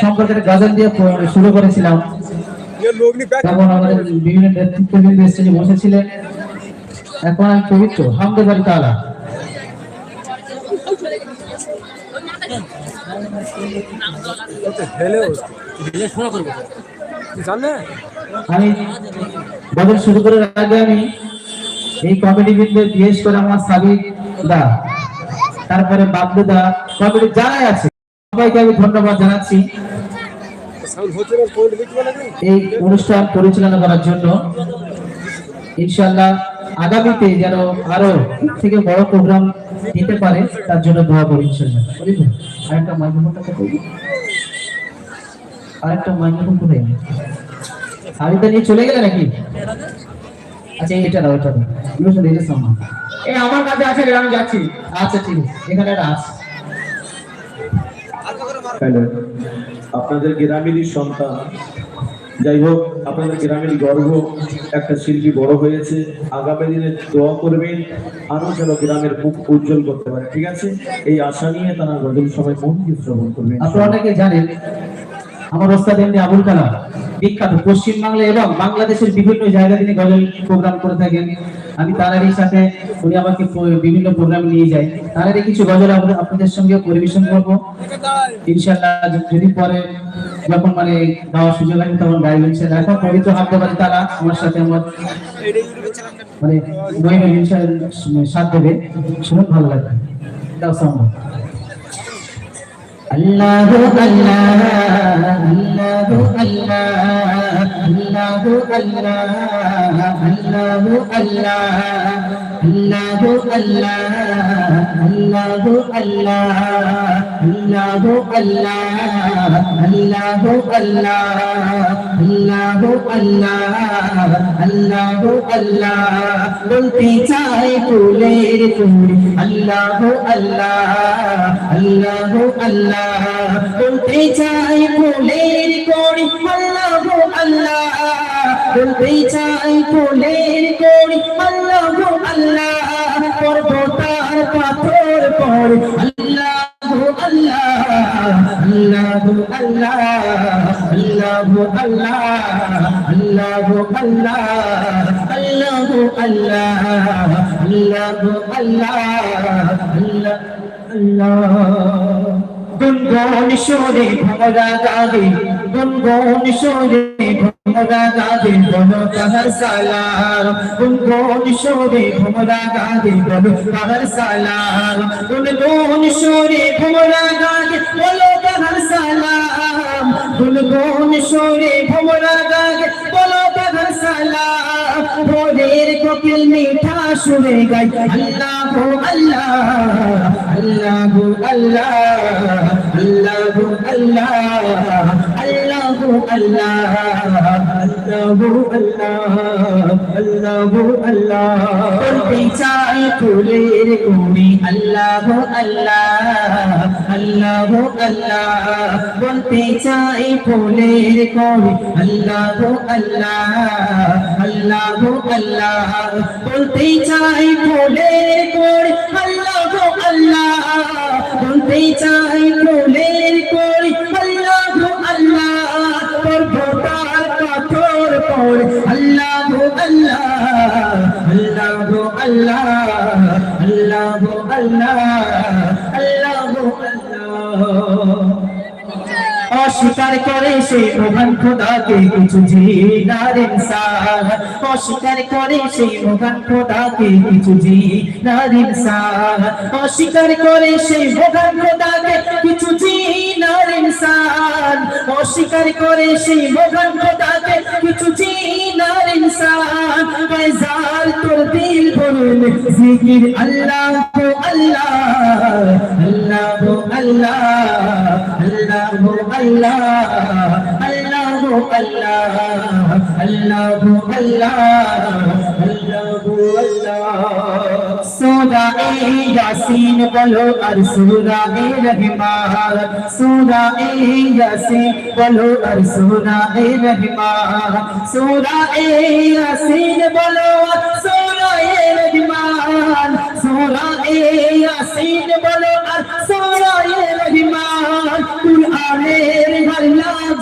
সম্পর্কে গজল দিয়ে শুরু করেছিলাম। তখন আমাদের বিভিন্ন নেতৃত্ববৃন্দ বসেছিলেন। এখন আমি পবিত্র হামদে বাড়ি তালা। আমি গজল শুরু করার আগে আমি এই কমেডি বৃন্দের বিশেষ করে আমার সাবিক দা তারপরে বাবলু দা কমেডি যারাই আছে সবাইকে আমি ধন্যবাদ জানাচ্ছি। এই অনুষ্ঠান পরিচালনা করার জন্য ইনশাল্লাহ আগামীতে যেন আরও থেকে বড় প্রোগ্রাম দিতে পারে তার জন্য দোয়া করি ইনশাল্লাহ আরেকটা মাইক্রোফোনটা আরেকটা মাইক্রোফোন কোথায় সারিতা নিয়ে চলে গেলে নাকি? আচ্ছা এটা দাও এটা দাও। এই আমার কাছে আছে আমি যাচ্ছি। আচ্ছা ঠিক আছে। এখানে একটা আছে। আপনাদের গ্রামেরই সন্তান। যাই হোক, আপনাদের গ্রামেরই গর্ব একটা শিল্পী বড় হয়েছে। আগামী দিনে দোয়া করবেন। আরও যেন গ্রামের মুখ উজ্জ্বল করতে পারে, ঠিক আছে? এই আশা নিয়ে তারা গজল সবাই মন শ্রবণ করবেন। আপনারা অনেকে জানেন আমার ওস্তাদ এমনি আবুল কালাম, বিখ্যাত পশ্চিম বাংলা এবং বাংলাদেশের বিভিন্ন জায়গা তিনি গজল প্রোগ্রাম করে থাকেন। আমি তারারই সাথে উনি আমাকে বিভিন্ন প্রোগ্রামে নিয়ে যাই তারারই কিছু গজল আমরা আপনাদের সঙ্গে পরিবেশন করব। ইনশাআল্লাহ যদি পরে যখন মানে গাওয়ার সুযোগ আছে তখন গাইবেন সেটা এখন পবিত্র পারি তারা আমার সাথে আমার মানে ইনশাআল্লাহ সাথ দেবে। শুনুন, ভালো লাগবে। അല്ലാഹു അല്ലാഹു അല്ലാഹു അല്ലാഹു അല്ലാഹു അല്ലാ അല്ലാഹു അല്ലാ. আল্লাহু আল্লাহ আল্লাহু আল্লাহ আল্লাহু আল্লাহ আল্লাহু আল্লাহ আল্লাহু আল্লাহ আল্লাহু আল্লাহ বলতে চাই কুলের কুড়ি আল্লাহু আল্লাহ আল্লাহু আল্লাহ বলতে চাই কুলের কুড়ি আল্লাহু আল্লাহ বলতে চাই কোলের কোড়ি আল্লাহ গো আল্লাহ পর্বতার পাথর পর আল্লাহ গো আল্লাহ আল্লাহ গো আল্লাহ আল্লাহ গো আল্লাহ আল্লাহ গো আল্লাহ আল্লাহ গো আল্লাহ আল্লাহ গো আল্লাহ আল্লাহ আল্লাহ গুনগুন সরে ভরা গাবে গুনগুন সরে ভরা গাবে বলো কাহার সালাম গুনগুন সরে ভরা গাবে বলো কাহার সালাম গুনগুন সরে ভরা গাবে বলো কাহার সালাম গুনগুন সালাম ভোরের কোকিল মিঠা সুরে গাই। আল্লাহ গো আল্লাহ আল্লাহ গো আল্লাহ আল্লাহ গো আল্লাহ আল্লাহ গো আল্লাহ আল্লাহ গো আল্লাহ। বলতে চাই ফুলের কুড়ি আল্লাহ আল্লাহ আল্লাহ আল্লাহ বলতে চাই ফুলের কুড়ি আল্লাহ আল্লাহ আল্লাহ আল্লাহ বলতে চাই ফুলের কুড়ি আল্লাহ আল্লাহ বলতে চাই ফুলের কুড়ি অস্বীকার করে সে মহান খোদাকে কিছু জিনার ইনসান অস্বীকার করে সে মহান খোদাকে কিছু জিনার ইনসান অস্বীকার করে সে মহান খোদাকে কিছু জিনার আর ইনসান, অস্বীকার করে সেই মহান খোদাকে কিছু চিনার ইনসান। বেজার তোর দিল বলুন জিকির আল্লাহ হো আল্লাহ আল্লাহ হো আল্লাহ আল্লাহ হো আল্লাহ আল্লাহ হো আল্লাহ আল্লাহ হো আল্লাহ আল্লাহ হো আল্লাহ। সোরা এ ইয়াসিন বলো আর সোরা এ রহমান সোরা এ ইয়াসিন বলো আর সোরা এ রহমান সোরা এ ইয়াসিন বলো সোরা এ রহমান সোরা এ ইয়াসিন বলো আর সোরা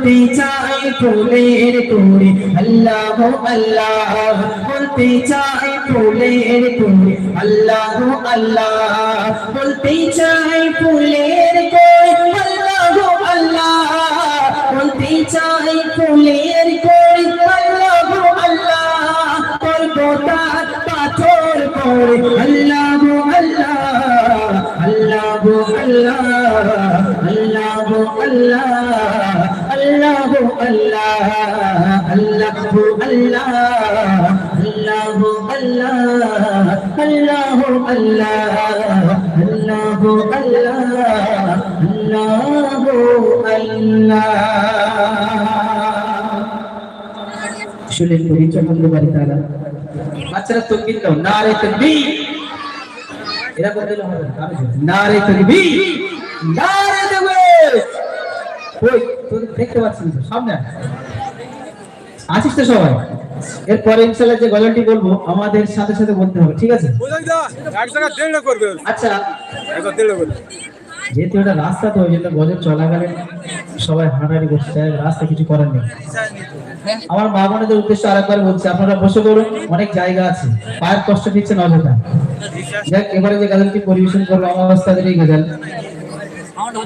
বলতে চাই ফুলের তোরে আল্লাহ আল্লাহ, বলতে চাই ফুলের তোরে আল্লাহ আল্লাহ, বলতে চাই ফুলের আল্লাহ আল্লাহ, বলতে চাই ফুলের আল্লাহ আল্লাহ পাথর করে শুনলেন কবি চন্দ্রবাড়ি তারা। বাচ্চারা দিলে হবে না। নারে তকবীর। নারে তকবীর। ওই তোদের দেখতে তো, সামনে। আছিস তো সবাই? এরপরে যে গজলটি বলব আমাদের সাথে সাথে বলতে হবে ঠিক আছে? বোঝাই দা এক জায়গা দেড় করবে। আচ্ছা। একবার দেড় করবে। যেহেতু এটা রাস্তা তো ওই জন্য গজল চলাকালীন সবাই হাঁটাহাঁটি করছে। রাস্তা কিছু করার নেই। আমার মা বোনদের উদ্দেশ্যে আরেকবার বলছি, আপনারা বসে করুন অনেক জায়গা আছে। পায়ের কষ্ট দিচ্ছেন অযথা যাক, এবারে যে গাজলটি পরিবেশন করব আমার অবস্থাদের এই গাজল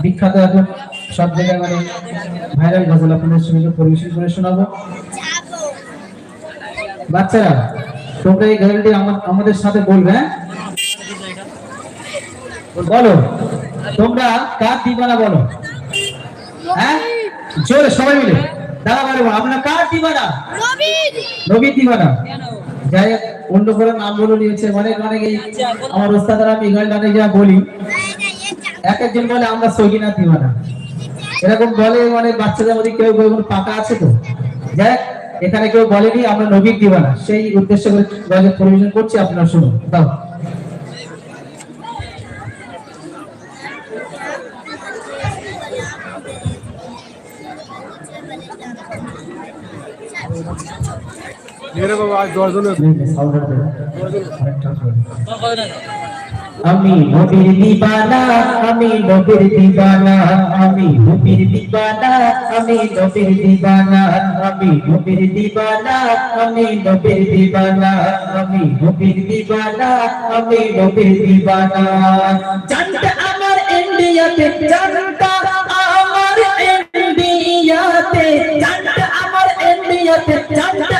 বিখ্যাত এখন সব জায়গায় মানে ভাইরাল গজল আপনাদের সঙ্গে পরিবেশন করে শোনাবো। বাচ্চারা, তোমরা এই গাজলটি আমাদের সাথে বলবে হ্যাঁ? বলো, তোমরা কার দিবানা বলো? হ্যাঁ? জোরে সবাই মিলে। আপনারা কার দিবানা? নবী দিবানা? যাই অন্য করে নাম বলে নিয়েছে অনেক অনেক আমার ওস্তাদার আমি যা বলি। এক একজন বলে আমরা সহিনা দিবানা। এরকম বলে মানে বাচ্চাদের মধ্যে কেউ কেউ পাকা আছে তো? যাই এখানে কেউ বলেনি আমরা নবীর দিবানা। সেই উদ্দেশ্য করে পরিবেশন করছি আপনারা শুনুন দাও। মেরে বাবা, আজ দশ জনের। আমি নবীর দিবানা, আমি নবীর দিবানা, আমি নবীর দিবানা, আমি নবীর দিবানা, আমি নবীর দিবানা, আমি নবীর দিবানা, আমি নবীর দিবানা, আমি নবীর দিবানা। জানতে আমার ইন্ডিয়াতে, জানতা আমার ইন্ডিয়াতে, জানতে আমার ইন্ডিয়াতে, জানতে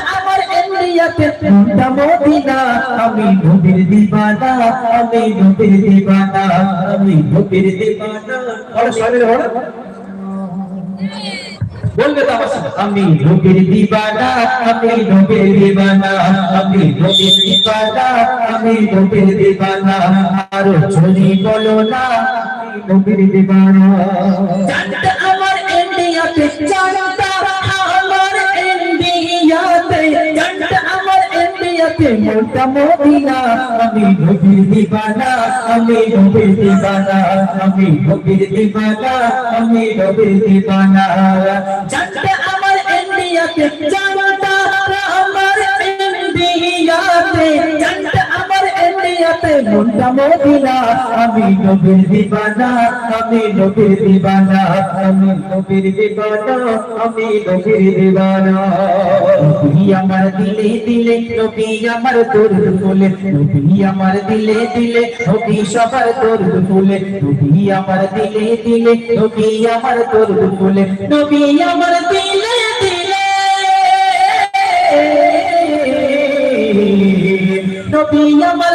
কোনটা মদিনা আমি নবীর দিবানা, আমি নবীর দিবানা, আমি নবীর দিবানা। বলো সবাই বলো। বলবে তো আমি নবীর দিবানা, আমি নবীর দিবানা, আমি নবীর দিবানা, আমি নবীর দিবানা। আর যদি বলো না নবীর দিবানা। আমার ইন্ডিয়াতে জানতা ইন্ডিয়াতে মোটা মদিনা? আমি নবীর দিবানা, আমি নবীর দিবানা, আমি নবীর দিবানা, আমি নবীর দিবানা। জানতে আমার ইন্ডিয়াতে জানতা আমার ইন্ডিয়াতে জানতে আমার ইন্ডিয়াতে মদিনা, আমি নবীর দিবানা, আমি নবীর দিবানা, আমি নবীর দিবানা, আমি নবীর দিবানা। নবী আমার দিলে দিলে, নবী আমার দরুদ ফুলে, নবী আমার দিলে দিলে, নবী সবার দরুদ ফুলে, নবী আমার দিলে দিলে, নবী আমার দরুদ ফুলে, নবী আমার দিলে দিলে। নবী আমার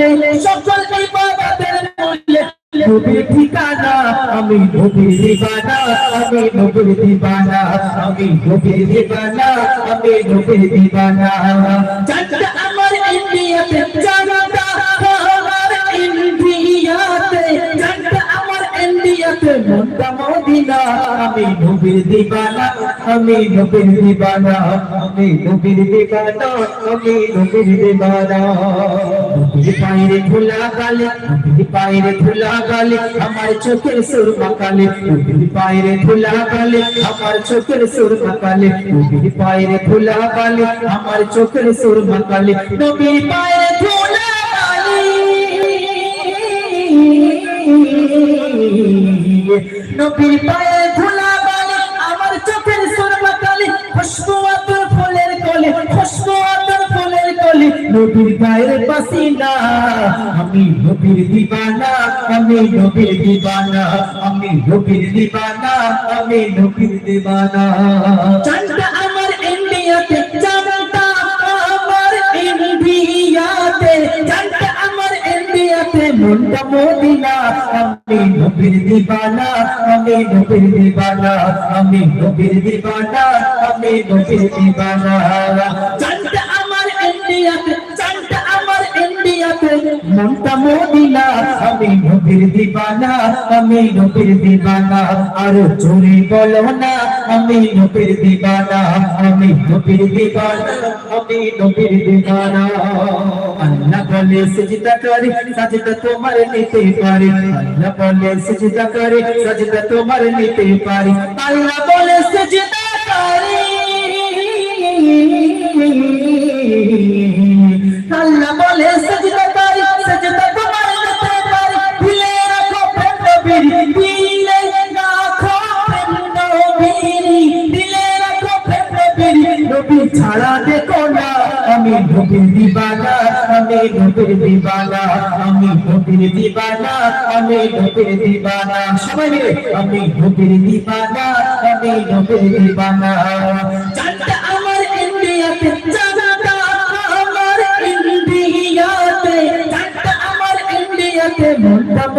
মূলে, সকল ইবাদতের মূলে। নবীর ঠিকানা, আমি নবীর দিবানা আমি নবীর দিবানা আমি নবীর দিবানা আমি আমার ইন্ডিয়াতে আমি নবীর দিবানা, আমি নবীর দিবানা, আমি নবীর দিবানা, আমি নবীর দিবানা। নবীর পায়ের ধুলা গালে, নবীর পায়ের ধুলা গালে, আমার চোখের সুরমা কালে নবীর পায়ের ধুলা গালে, আমার চোখের সুরমা কালে নবীর পায়ের ধুলা গালে, আমার চোখের সুরমা কালে নবীর পায়ের ধুলা নবীর পায়ে খুশবু আতর ফুলের কলি খুশবু আতর ফুলের কলি, নবীর গায়ের পাসিনা। আমি নবীর দিবানা, আমি নবীর দিবানা, আমি নবীর দিবানা, আমি নবীর দিবানা। চাঁদটা আমার ইন্ডিয়াতে মনটা মদিনা আমি নবীর দিবানা আমি নবীর দিবানা আমি নবীর দিবানা আমি নবীর দিবানা আমার আমার ইন্ডিয়াতে মনটা মদিনা, আমি নবীর দিবানা, আমি নবীর দিবানা, আর চুরি বলো না, আমি নবীর দিবানা, আমি নবীর দিবানা, আমি নবীর দিবানা। আল্লাহ বলে, সিজদা করে, সাজদা তোমার নিতে পারে। আল্লাহ বলে, সিজদা করে, সাজদা তোমার নিতে পারে। আল্লাহ বলে, সিজদা দিবানা আমি নবীর দিবানা। সবাই মিলে আমি নবীর দিবানা আমি নবীর দিবানা।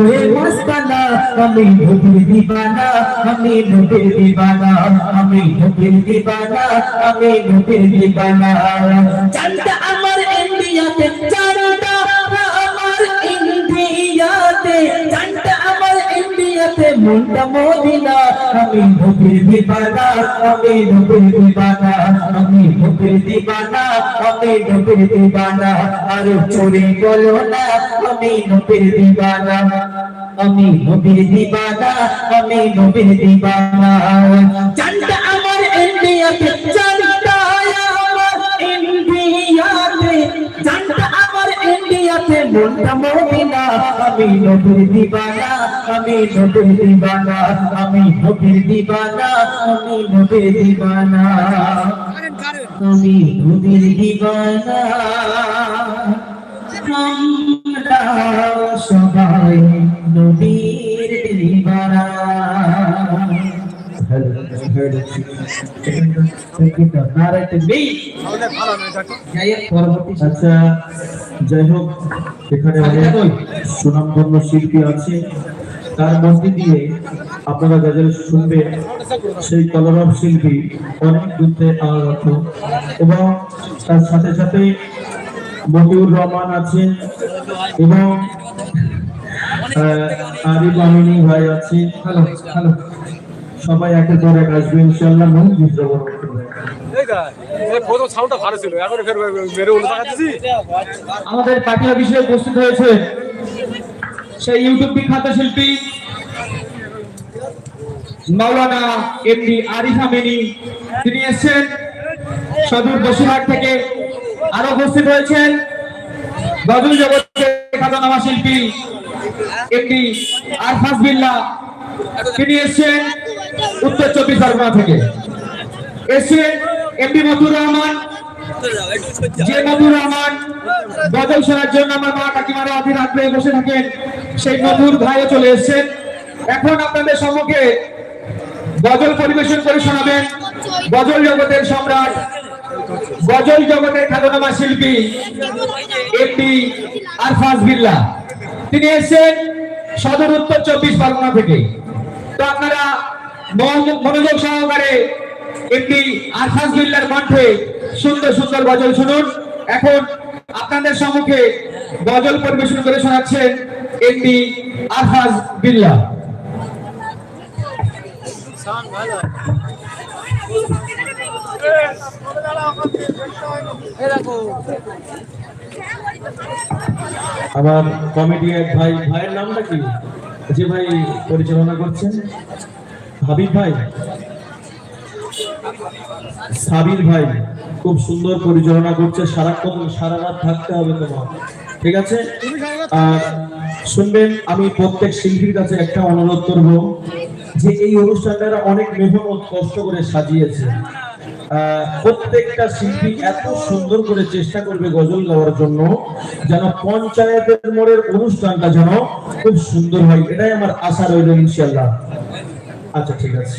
হয়ে মস্তানা, আমি নবীর দিবানা, আমি নবীর দিবানা, আমি নবীর দিবানা, আমি নবীর দিবানা। আমার ইন্ডিয়াতে চাঁদটা আমার ইন্ডিয়াতে চাঁদটা আমার ইন্ডিয়াতে, মনটা মদিনা। আমি নবীর দিবানা, আমি নবীর দিবানা, আমি নবীর দিবানা, আমি নবীর দিবানা। আর চোরে বলো না আমি নবীর দিবানা আমি নবীর দিবানা আমি নবীর দিবানা। চাঁদটা আমার ইন্ডিয়াতে চাঁদটা আমার ইন্ডিয়াতে চাঁদটা আমার ইন্ডিয়াতে মনটা মদিনা আমি নবীর দিবানা আমি নবীর দিবানা আমি নবীর দিবানা আমি নবীর দিবানা। আমি নবীর দিবানা। আমরা সবাই নবীর আচ্ছা যাই হোক এখানে অনেক সুনামধন্য শিল্পী আছে তার মধ্যে দিয়ে আপনারা গাজল শুনবেন সেই কলরব শিল্পী অনেক দূর থেকে এবং তার সাথে সাথে মতিউর রহমান আছেন এবং আরিফ আমিনী ভাই আছে। Hello hello. সবাই একের পর এক আসবে ইনশাল্লাহ মন বিদ্রোহ আমাদের পার্টি অফিসে উপস্থিত হয়েছে সেই ইউটিউব বিখ্যাত শিল্পী মাওলানা এমডি আরিফ আমিনী। তিনি এসেছেন সদূর বসিরহাট থেকে। আরও উপস্থিত হয়েছেন গজল জগতের শিল্পী এমডি আরফাজ বিল্লাহ তিনি এসেছেন উত্তর চব্বিশ পরগনা থেকে। এসেছেন এমডি মতুর রহমান। যে মধুর রহমান, গজল শোনার জন্য আমার মা কাকিমারা অধীর আগ্রহে বসে থাকেন। সেই মধুর ভাইও চলে এসেছেন। এখন আপনাদের সম্মুখে গজল পরিবেশন করে শোনাবেন গজল জগতের সম্রাট গজল জগতের খ্যাতনামা শিল্পী এমডি আরফাজ বিল্লা। তিনি এসেছেন সদর উত্তর চব্বিশ পরগনা থেকে। তো আপনারা মন- মনোযোগ সহকারে এমডি আরফাজ বিল্লার কণ্ঠে সুন্দর সুন্দর গজল শুনুন। এখন আপনাদের সম্মুখে গজল পরিবেশন করে শোনাচ্ছেন এমডি আরফাজ বিল্লা। আমার কমেডি এক ভাই, ভাইয়ের নামটা কি? যে ভাই পরিচালনা করছেন? হাবিব ভাই? সাবির ভাই, খুব সুন্দর পরিচালনা করছে, সারাক্ষণ সারা রাত থাকতে হবে তোমার। ঠিক আছে? আর শুনবেন, আমি প্রত্যেক শিল্পীর কাছে একটা অনুরোধ করব যে এই অনুষ্ঠানটা অনেক মেহনত, কষ্ট করে সাজিয়েছে। প্রত্যেকটা শিল্পী এত সুন্দর করে চেষ্টা করবে গজল গাওয়ার জন্য যেন পঞ্চায়েতের মোড়ের অনুষ্ঠানটা যেন খুব সুন্দর হয় এটাই আমার আশা রইল ইনশাল্লাহ আচ্ছা ঠিক আছে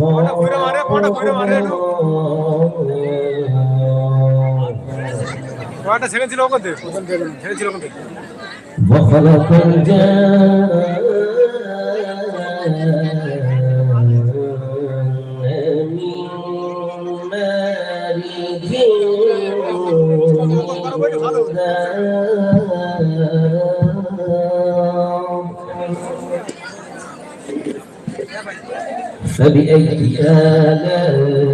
কটা ঘুরে মারে কটা ঘুরে মারে পড়াটা ছেড়ে ছিল ওখান থেকে প্রথম ছেড়ে ছিল ওখান থেকে وخلق الجان من مارج من فبأي آلاء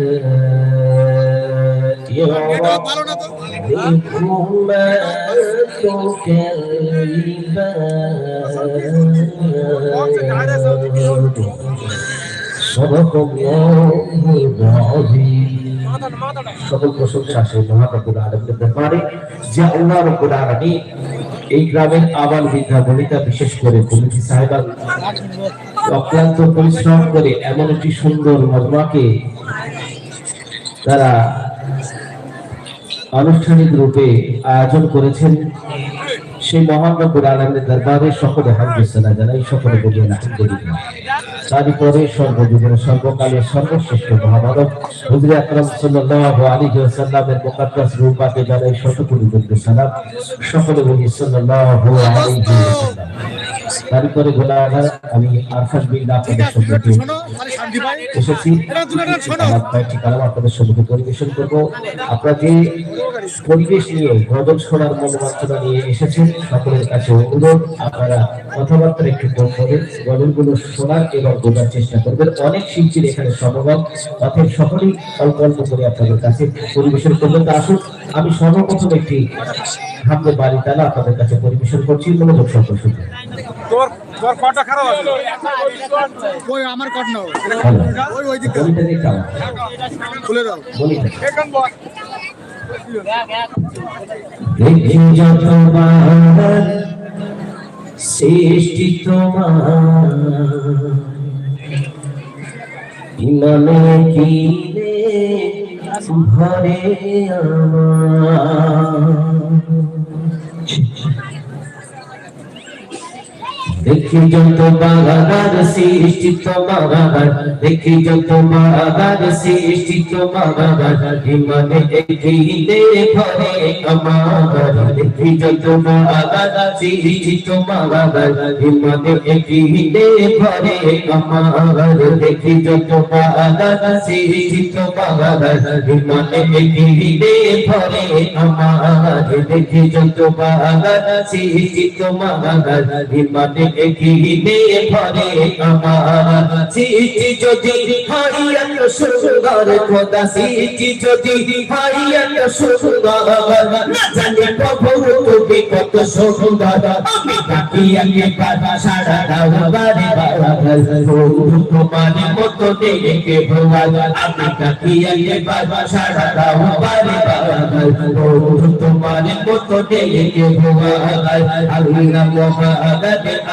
ربكما تكذبان صدق الله العظيم সকল প্রশংসা সেই মহানবুল আলমের দরবারে যে আল্লাহ রব্বুল আলামিন এই গ্রামের আবাল বৃদ্ধা বনিতা বিশেষ করে কমিটি সাহেবা অক্লান্ত পরিশ্রম করে এমন একটি সুন্দর মজমাকে তারা আনুষ্ঠানিক রূপে আয়োজন করেছেন সেই মহান রব্বুল আলমের দরবারে সকলে হামদুসাল্লাহ জানাই, সকলে বলি আলহামদুলিল্লাহ। তারপরে সর্বযুগের সর্বকালের সর্বশ্রেষ্ঠ মহামানব হুজুর আকরাম সাল্লাল্লাহু আলাইহি ওয়াসাল্লামের মুকদ্দাস রূপাকে জানাই শতকোটি বলতে সালাম। সকলে বলি সাল্লাল্লাহু আলাইহি তারপরে গোলাগার আমি আরফাস বিন আপনাদের সম্মুখে এসেছি। কয়েকটি কালাম আপনাদের সম্মুখে পরিবেশন করব। আপনারা যে পরিবেশ নিয়ে গজল শোনার মনোবাঞ্ছনা নিয়ে এসেছেন সকলের কাছে অনুরোধ আপনারা কথাবার্তা একটু কম করে গজলগুলো শোনার এবং বোঝার চেষ্টা করবেন। অনেক শিল্পীর এখানে সমাগম অতএব সকলেই অল্প অল্প করে আপনাদের কাছে পরিবেশন করবেন। তা আসুন আমি সর্বপ্রথম একটি হামদে বাড়ি তালা আপনাদের কাছে পরিবেশন করছি মনোযোগ শুনবেন। তোমার তোমার পাটা খারাপ আছে? ওই আমার কট নাও। ওই ওই খুলে দাও। বলিটা এখান বল। যতবার সৃষ্টি তোমার। ইমানে কিনে ঘরে দেখি যত বাগার সৃষ্টি তোমার দেখি যত বাগার সৃষ্টি তোমার হিমানে দেখিলে ভরে আমার দেখি যত বাগার সৃষ্টি তোমার হিমানে দেখিলে ভরে আমার দেখি যত বাগার সৃষ্টি তোমার হিমানে দেখিলে ভরে আমার দেখি যত বাগার সৃষ্টি তোমার হিমানে দেখিলে ভরে আমার। সৃষ্টি যদি হারিয়া সুন্দর, খোদা সৃষ্টি যদি হারিয়া সুন্দর। না জানি প্রভু, তুমি কত সুন্দর। আমি তাকিয়ে বাবা সারা দাও বারে বাবা তোমার মতো দেখে ভগবান আমি তাকিয়ে বাবা সারা দাও বারে বাবা তোমার মতো দেখে ভগবান আল্লাহ মোহাম্মদ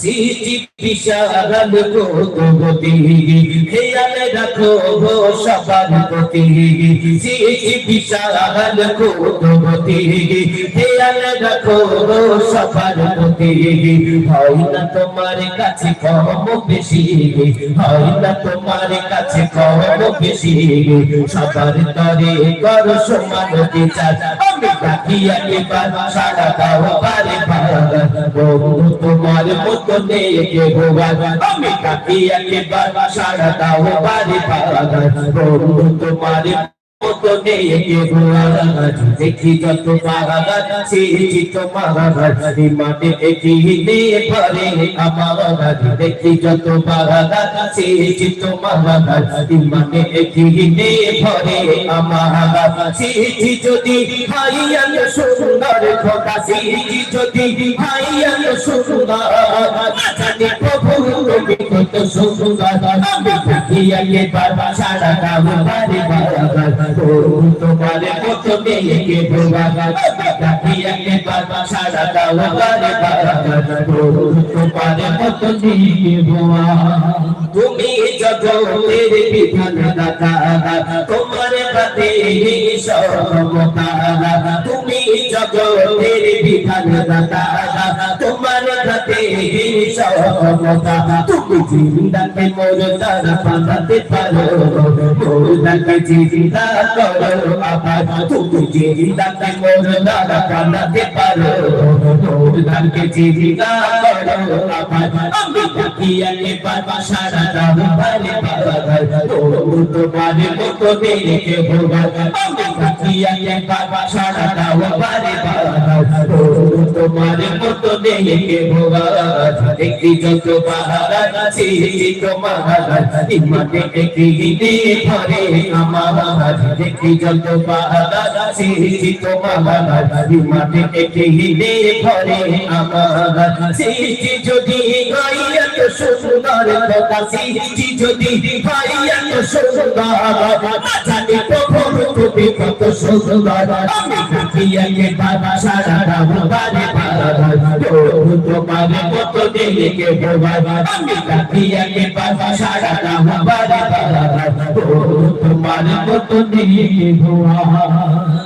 সৃষ্টি বিশাল গতি খেয়ালে রাখো সবার প্রতি। সৃষ্টি বিশাল গতি খেয়ালে রাখো সবার প্রতি। হয় না তোমার কাছে কম বেশি। হয় না তোমার কাছে কম বেশি। সবার তরে কর সমান বিচার। তাকিয়া এবার সারা দাও পারে পারে প্রভু তোমার মতো নেই ভগবান আমি তাকিয়া এবার সারা দাও পারে প্রভু তোমার দেখি যত পাগাগান সিহি তোমার মাঠে একই নে ভরে আমার দেখি যত পাগাগান সিহি তোমার মাঠে একই নে ভরে আমার সিহি যদি হাইয়া সুন্দর খোদা সিহি যদি হাইয়া সুন্দর জানি প্রভু তুমি কত সুন্দর আমি তাকিয়া এবার সারা দাও বারে বারে তোমার মতো নেই কে ভগবান তাকিয়া এবার সারা দাও বারে বারে তোমার মতো নেই কে ভগবান তুমি জগতের বিধান দাতা তোমার বাদে সর্বতা তুমি জগতের বিধান দাতা তোমার বাদে সর্বতা তুমি জিন্দাকে মোর তারা পাঠাতে পারো মোরদাকে জিন্দা করো আবার তুমি জিন্দাকে মোর তারা পাঠাতে পারো মোরদাকে জিন্দা করো আবার আমি তাকিয়ে বাবা সারা দাও বারে বারে ও তোমার মতো দেখে ভগবান আমি তাকিয়ে বাবা সারা বারে ও তোমার মতো দেখে ভগবান দেখি যত বাহার আছে তোমার ইমানে দেখি দে ধরে আমার দেখি যত বাহার আছে তোমার ইমানে দেখি দে ধরে আমার সৃষ্টি যদি গাইয়া সুন্দর কথা সৃষ্টি যদি গাইয়া সুন্দর জানি প্রভু তুমি কত সুন্দর আমি তাকিয়ে বাবা সারা রাম বারে বারে তোমার কত দেখে ভগবান আমি তাকিয়ে বাবা সারা রাম বারে তোমার মতো দেখে ভগবান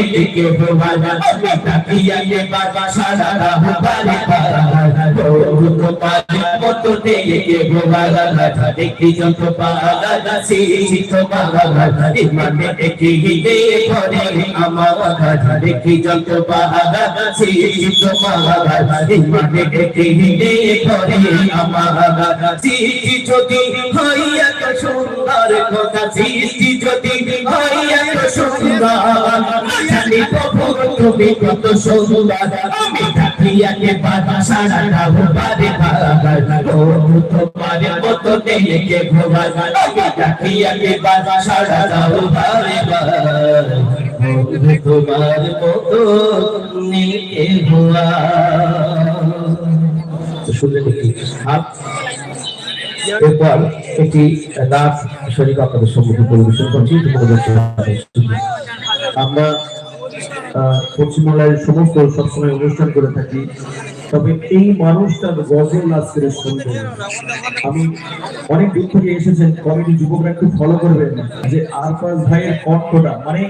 করে আমার সৃষ্টি যদি হইয়া সুন্দর কথা সৃষ্টি যদি হইয়া সুন্দর জানি তুমি কত সুন্দর আমি থাকিয়াকে বাধা সারা তোমার মতো দেখে ভোগার আমি থাকিয়াকে বাধা সারা তোমার মতো নিয়ে হুয়া শুনলেন কি আপ এরপর একটি নাচ শরীর আপনাদের সম্মুখে পরিবেশন করছি। আমরা পশ্চিমবাংলায় সমস্ত সবসময় অনুষ্ঠান করে থাকি। তবে এই মানুষটার গজল আজকের সুন্দর আমি অনেক দূর থেকে এসেছেন, কমিটি যুবকরা একটু ফলো করবেন যে আরফাজ ভাইয়ের কণ্ঠটা মানে